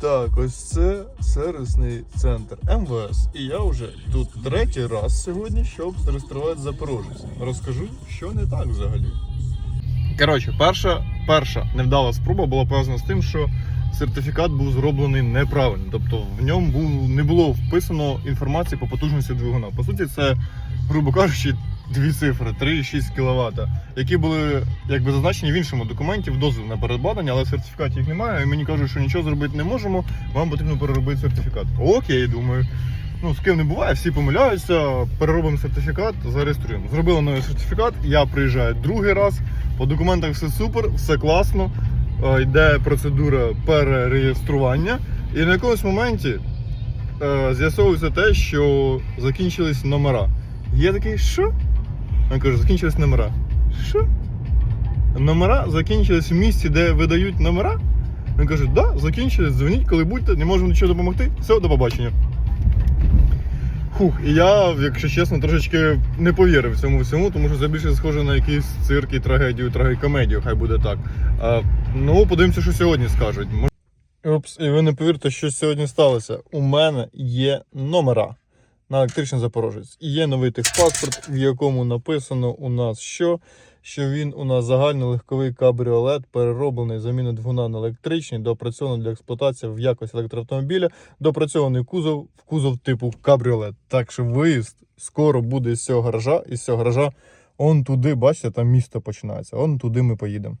Так, ось це сервісний центр МВС. І я вже тут третій раз сьогодні, щоб зареєструвати Запорожець. Розкажу, що не так взагалі. Коротше, перша, перша невдала спроба була пов'язана з тим, що сертифікат був зроблений неправильно. Тобто в ньому був, не було вписано інформації по потужності двигуна. По суті, це, грубо кажучи, дві цифри 3,6 кВт, які були якби зазначені в іншому документі в дозвіл на передбадання, але в сертифікаті їх немає. І мені кажуть, що нічого зробити не можемо. Вам потрібно переробити сертифікат. Окей, думаю. Ну, з ким не буває, всі помиляються, переробимо сертифікат, зареєструємо. Зробили новий сертифікат, я приїжджаю другий раз. По документах все супер, все класно. Е, Йде процедура перереєстрування. І на якомусь моменті е, з'ясовується те, що закінчились номера. Я такий, що? Я кажу, закінчились номера. Що? Номера закінчились в місці, де видають номера? Він каже, да, закінчились, дзвоніть, коли будете, не можемо нічого допомогти. Все, до побачення. Фух, і я, якщо чесно, трошечки не повірив цьому всьому, тому що це більше схоже на якийсь цирк і трагедію, трагікомедію, хай буде так. А, ну, подивимося, що сьогодні скажуть. Опс, і ви не повірите, що сьогодні сталося. У мене є номера на електричний запорожець. І є новий техпаспорт, в якому написано у нас що. Що він у нас загальнолегковий кабріолет, перероблений заміну двигуна на електричний, доопрацьований для експлуатації в якості електроавтомобіля, допрацьований кузов в кузов типу кабріолет. Так що виїзд скоро буде з цього гаража, і з цього гаража он туди, бачите, там місто починається. Он туди ми поїдемо.